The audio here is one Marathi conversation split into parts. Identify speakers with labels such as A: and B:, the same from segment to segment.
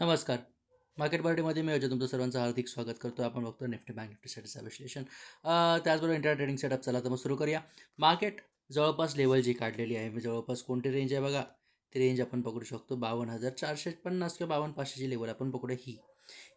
A: नमस्कार. मार्केट पार्टीमध्ये मी अजय तुमचं सर्वांचं हार्दिक स्वागत करतो. आपण बघतो निफ्टी बँक निफ्टी सेटचं विश्लेषण. त्याचबरोबर इंटर ट्रेडिंग सेटअप चला तर मग सुरू करूया. मार्केट जवळपास लेवल जी काढलेली आहे मी जवळपास कोणती रेंज आहे बघा? ती रेंज आपण पकडू शकतो बावन्न हजार चारशे पन्नास किंवा बावन्न पाचशेची लेवल आपण पकडू ही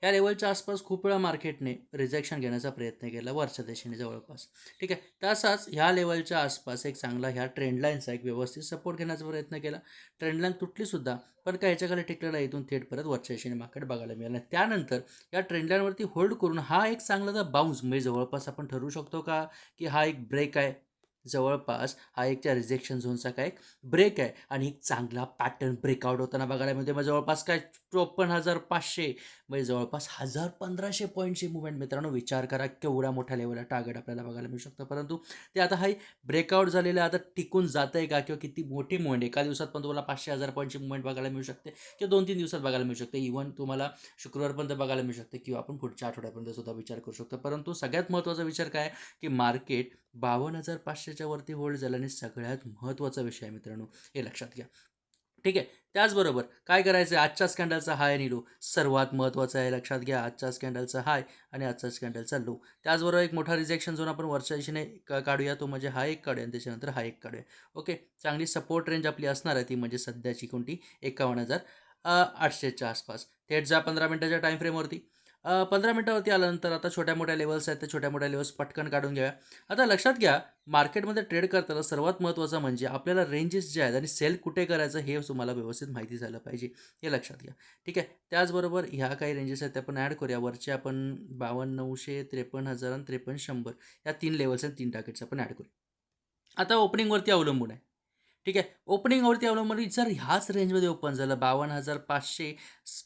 A: या लेवलच्या आसपास खूप वेळा मार्केटने रिजेक्शन घेण्याचा प्रयत्न केला वरच्या दिशेने जवळपास. ठीक आहे? तसाच ह्या लेवलच्या आसपास एक चांगला ह्या ट्रेंडलाईनचा एक व्यवस्थित सपोर्ट घेण्याचा प्रयत्न केला. ट्रेंडलाईन तुटलीसुद्धा पण काय याच्याकडे टिकलेला इथून थेट परत वरच्या दिशेने मार्केट बघायला मिळालं त्यानंतर या ट्रेंडलाईनवरती होल्ड करून हा एक चांगला बाउन्स म्हणजे जवळपास आपण ठरवू शकतो का? की हा एक ब्रेक आहे? जवळपास हा एक त्या रिजेक्शन झोनचा काय एक ब्रेक आहे. आणि एक चांगला पॅटर्न ब्रेकआउट होताना बघायला मिळते म्हणजे मग जवळपास काय चोपन्न हजार पाचशे म्हणजे जवळपास हजार पंधराशे पॉईंटची मुवमेंट मित्रांनो. विचार करा केवढ्या मोठ्या लेवलला टार्गेट आपल्याला बघायला मिळू शकतं. परंतु ते आता हा ब्रेकआउट झालेलं आता टिकून जात आहे का? किंवा किती मोठी मुवमेंट एका दिवसात पण तुम्हाला पाचशे हजार पॉईंटची मुवमेंट बघायला मिळू शकते. किंवा दोन तीन दिवसात बघायला मिळू शकते. इव्हन तुम्हाला शुक्रवारपर्यंत बघायला मिळू शकते. किंवा आपण पुढच्या आठवड्यापर्यंत सुद्धा विचार करू शकतो. परंतु सगळ्यात महत्त्वाचा विचार काय? आहे की मार्केट बावन्न हजार पाचशेच्या वरती होल्ड झाल्याने सगळ्यात महत्त्वाचा विषय आहे मित्रांनो हे लक्षात घ्या. ठीक आहे? त्याचबरोबर काय करायचं? आहे आजच्या स्कॅन्डलचा हाय आणि लो सर्वात महत्त्वाचं आहे लक्षात घ्या. आजच्या स्कॅन्डलचा हाय आणि आजच्या स्कॅन्डलचा लो त्याचबरोबर एक मोठा रिजेक्शन झोन आपण वरच्या दिशेने काढूया. तो म्हणजे हा एक काढूया आणि त्याच्यानंतर हा एक काढूया. ओके चांगली सपोर्ट रेंज आपली असणार आहे ती म्हणजे सध्याची कोणती? एकावन्न हजार आठशेच्या आसपास. थेट जा पंधरा मिनटाच्या टाईम फ्रेमवरती पंधरा मिनटावरती आल्यानंतर आता छोट्या मोठ्या लेवल्स आहेत त्या छोट्या मोठ्या लेवल्स पटकन काढून घ्या आता लक्षात घ्या मार्केटमध्ये ट्रेड करताना सर्वात महत्त्वाचं म्हणजे आपल्याला रेंजेस जे आहेत आणि सेल कुठे करायचं हे तुम्हाला व्यवस्थित माहिती झालं पाहिजे हे लक्षात घ्या. ठीक आहे? त्याचबरोबर ह्या काही रेंजेस आहेत त्या आपण ॲड करूया. वरचे आपण बावन्न नऊशे त्रेपन्न हजार आणि त्रेपन्न शंभर या तीन लेवल्स आणि तीन टार्गेट्स आपण ॲड करूया. आता ओपनिंगवरती अवलंबून आहे. ठीक आहे? ओपनिंगवरती अवलंबून म्हणजे जर ह्याच रेंजमध्ये ओपन झालं बावन्न हजार पाचशे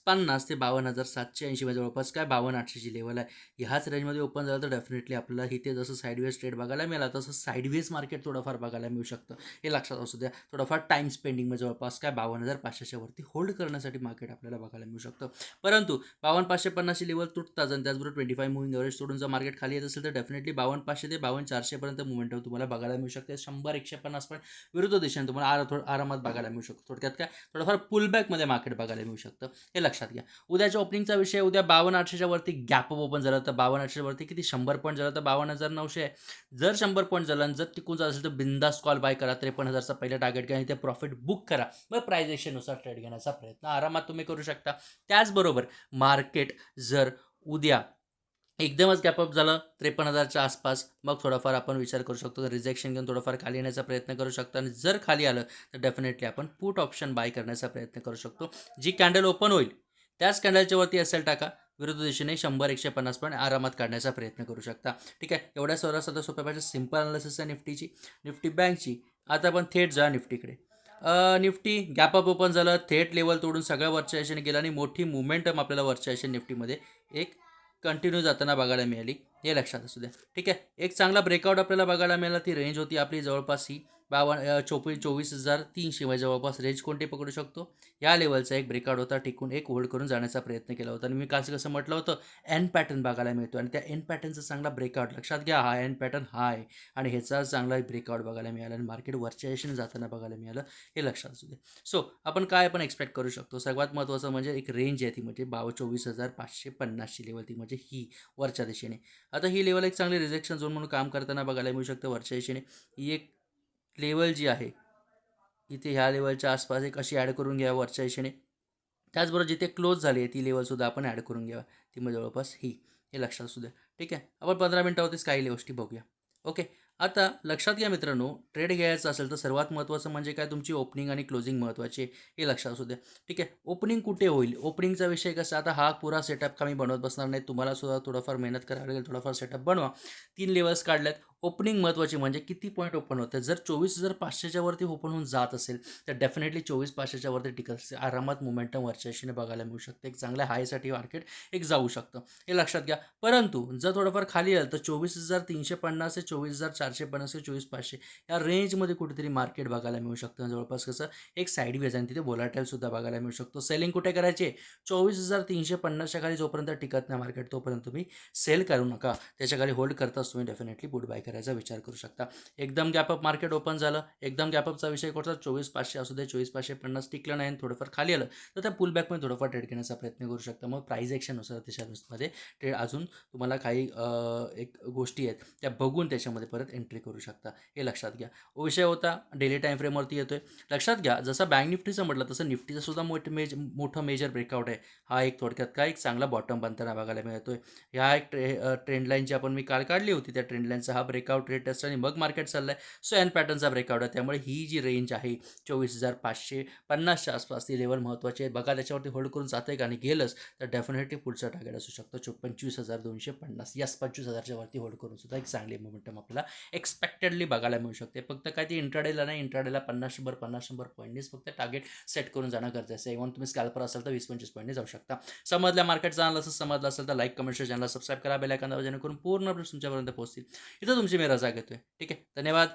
A: पन्नास ते बावन्न हजार सातशे ऐंशी म्हणजे जवळपास काय? बावन्न आठशेची लेवल आहे. ह्याच रेंजमध्ये ओपन झालं तर डेफिनेटली आपल्याला इथे जसं साईडवेज ट्रेड बघायला मिळाला तसं साईडवेज मार्केट थोडंफार बघायला मिळू शकतं. हे लक्षात असू द्या. थोडंफार टाईम स्पेंडिंगमध्ये जवळपास काय? बावन्न हजार पाचशेच्या वरती होल्ड करण्यासाठी मार्केट आपल्याला बघायला मिळू शकतं. परंतु बावन्न पाचशे पन्नासची लेवल तुटताच आणि त्याचबरोबर ट्वेंटी फाय मुव्हिंग एव्हरेज सोडून जर मार्केट खाली येत असेल तर डेफिनेटली बावन्न पाचशे ते बावन्न चारशेपर्यंत मुवमेंट तुम्हाला बघायला मिळू शकते. शंभर एकशे पन्नास पण विरुद्ध दिशेने तुम्हाला आरा थोडं आरामात बघायला मिळू शकतो. थोडक्यात काय? थोडंफार पुलबॅकमध्ये मार्केट बघायला मिळू शकतं. हे लक्षात घ्या. उद्याच्या ओपनिंगचा विषय उद्या बावन्न आठशेच्या वरती गॅप ओपन झालं तर बावन्न आठशेच्या वरती किती? शंभर पॉईंट झालं तर बावन्न हजार नऊशे आहे. जर शंभर पॉईंट झालं आणि जर टिकून जात असेल तर बिंदास कॉल बाय करा. त्रेपन्न हजारचा पहिला टार्गेट घ्या आणि ते प्रॉफिट बुक करा. मग प्रायझेशनुसार ट्रेड घेण्याचा प्रयत्न. आरामात तुम्ही करू शकता. त्याचबरोबर मार्केट जर उद्या एकदमच गॅपअप झालं. त्रेपन्न हजारच्या आसपास. मग थोडाफार आपण विचार करू शकतो रिजेक्शन घेऊन थोडंफार खाली येण्याचा प्रयत्न करू शकतो आणि जर खाली आलं तर डेफिनेटली आपण पुट ऑप्शन बाय करण्याचा प्रयत्न करू शकतो. जी कॅन्डल ओपन होईल त्याच कॅन्डलच्या वरती असेल टाका. विरुद्ध दिशेने शंभर एकशे पन्नास पॉईंट आरामात काढण्याचा प्रयत्न करू शकता. ठीक आहे? एवढ्या सोळा सध्या सोप्या पाहिजे सिंपल अनालिसिस आहे निफ्टीची. निफ्टी बँकची आता आपण थेट जा निफ्टीकडे. निफ्टी गॅपअप ओपन झालं. थेट लेवल तोडून सगळ्या वरच्या दिशेने गेलं आणि मोठी मुवमेंटम आपल्याला वरच्या दिशेने निफ्टीमध्ये एक कंटिन्यू जाताना बघायला मिळाली. हे लक्षात असू द्या ठीक आहे? एक चांगला ब्रेकआउट आपल्याला बघायला मिळाला. ती रेंज होती आपली जवळपास ही बावन्न चोपी चोवीस हजार तीनशे म्हणजे जवळपास रेंज कोणते पकडू शकतो? या लेवलचा एक ब्रेकआउट होता. टिकून एक होल्ड करून जाण्याचा प्रयत्न केला होता. आणि मी काल कसं म्हटलं होतं एन पॅटर्न बघायला मिळतो आणि त्या एन पॅटर्नचा चांगला ब्रेकआउट लक्षात घ्या हा एन पॅटर्न हा आहे. आणि ह्याचा चांगला ब्रेकआउट बघायला मिळाला आणि मार्केट वरच्या दिशेने जाताना बघायला मिळालं हे लक्षात असू दे. सो आपण काय आपण एक्सपेक्ट करू शकतो. सर्वात महत्त्वाचं म्हणजे एक रेंज आहे ती म्हणजे बाव चोवीस हजार पाचशे पन्नासची लेवल ती म्हणजे ही वरच्या दिशेने. आता ही लेवल एक चांगली रिजेक्शन झोन म्हणून काम करताना बघायला मिळू शकतं वरच्या दिशेने. ही एक लेवल जी आहे इथे ह्या लेवलच्या आसपास एक अशी ॲड करून घ्या वरच्या दिशेने. त्याचबरोबर जिथे क्लोज झाली आहे ती लेवलसुद्धा आपण ॲड करून घ्यावा. ती मग जवळपास ही. हे लक्षात असू द्या. ठीक आहे? आपण पंधरा मिनटावरतीच काही गोष्टी बघूया. ओके आता लक्षात घ्या मित्रांनो ट्रेड घ्यायचं असेल तर सर्वात महत्त्वाचं म्हणजे काय? तुमची ओपनिंग आणि क्लोजिंग महत्त्वाची हे लक्षात असू द्या. ठीक आहे? ओपनिंग कुठे होईल? ओपनिंगचा विषय कसा? आता हा पुरा सेटअप का मी बनवत बसणार नाही? तुम्हाला सुद्धा थोडंफार मेहनत करावी लागेल थोडाफार सेटअप बनवा. तीन लेवल्स काढल्यात. ओपनिंग महत्त्वाची म्हणजे किती पॉईंट ओपन होतं जर चोवीस हजार पाचशेच्या वरती ओपन होऊन जात असेल तर डेफिनेटली चोवीस पाचशेच्या वरती टिकत असेल आरामात मोमेंटम वरच्याशीने बघायला मिळू शकते. एक चांगल्या हायसाठी मार्केट एक जाऊ शकतं. हे लक्षात घ्या. परंतु जर थोडंफार खाली आलं तर चोवीस हजार तीनशे पन्नास ते चोवीस हजार चारशे पन्नास ते चोवीस पाचशे या रेंजमध्ये कुठेतरी मार्केट बघायला मिळू शकतं. जवळपास कसं एक साईड वेज आणि तिथे बोलाटेलसुद्धा बघायला मिळू शकतो. सेलिंग कुठे करायचे? चोवीस हजार तीनशे पन्नासच्या खाली जोपर्यंत टिकत नाही मार्केट तोपर्यंत तुम्ही सेल करू नका. त्याच्याखाली होल्ड करताच तुम्ही डेफिनेटली गुड बाय करा. करायचा विचार करू शकता. एकदम गॅपअप मार्केट ओपन झालं. एकदम गॅपअपचा विषय कोणता चोवीस पाचशे असू दे चोवीस पाचशे पन्नास टिकलं नाही थोडंफार खाली आलं. तर त्या पुलबॅकमध्ये थोडंफार ट्रेड घेण्याचा प्रयत्न करू शकता. मग प्राईज ॲक्शननुसार त्याच्यामध्ये ट्रेड अजून तुम्हाला काही एक गोष्टी आहेत. त्या बघून त्याच्यामध्ये परत एंट्री करू शकता. हे लक्षात घ्या. विषय होता. डेली टाईम फ्रेमवरती येतोय. लक्षात घ्या. जसं बँक निफ्टीचं म्हटलं तसं निफ्टीचं सुद्धा मोठ मेज मोठं मेजर ब्रेकआउट आहे. हा एक थोडक्यात काय एक चांगला बॉटम बनताना बघायला मिळतोय. ह्या एक ट्रे ट्रेंडलाईन जी आपण मी काल काढली होती. त्या ट्रेंडलाईनचा हा ब्रेक ब्रेकआउट रेट आणि मग मार्केट चाललं आहे सो एन पॅटर्नचा ब्रेकआउट आहे. त्यामुळे ही जी रेंज आहे चोवीस हजार पाचशे पन्नासच्या आसपास ती लेवल महत्त्वाची आहे. बघा त्याच्यावरती होल्ड करून जाते का आणि गेलंच तर डेफिनेटली पुढचा टार्गेट असू शकतो. चो पंचवीस हजार दोनशे पन्नास यस पंचवीस हजारच्या वरती होल्ड करून सुद्धा एक चांगली मोमेंटम आपल्याला एक्सपेक्टेडली बघायला मिळू शकते. फक्त काय ती इंट्राडेला नाही इंट्राडेला पन्नास शंभर पन्नास शंभर पॉईंटनीच फक्त टार्गेट सेट करून जाणं गरजेचं आहे. इव्हन तुम्ही स्कॅल्पर असाल तर वीस पंचवीस पॉईंटने जाऊ शकता. समजल्या मार्केट जाणलं असं समजलं असेल तर लाईक कमेंट चॅनलला सबस्क्राईब करा. बेल जेणेकरून पूर्ण अपडेट्स तुमच्यापर्यंत पोहोचतील. इथं तुमची मी रजा घेतोय ठीक आहे धन्यवाद।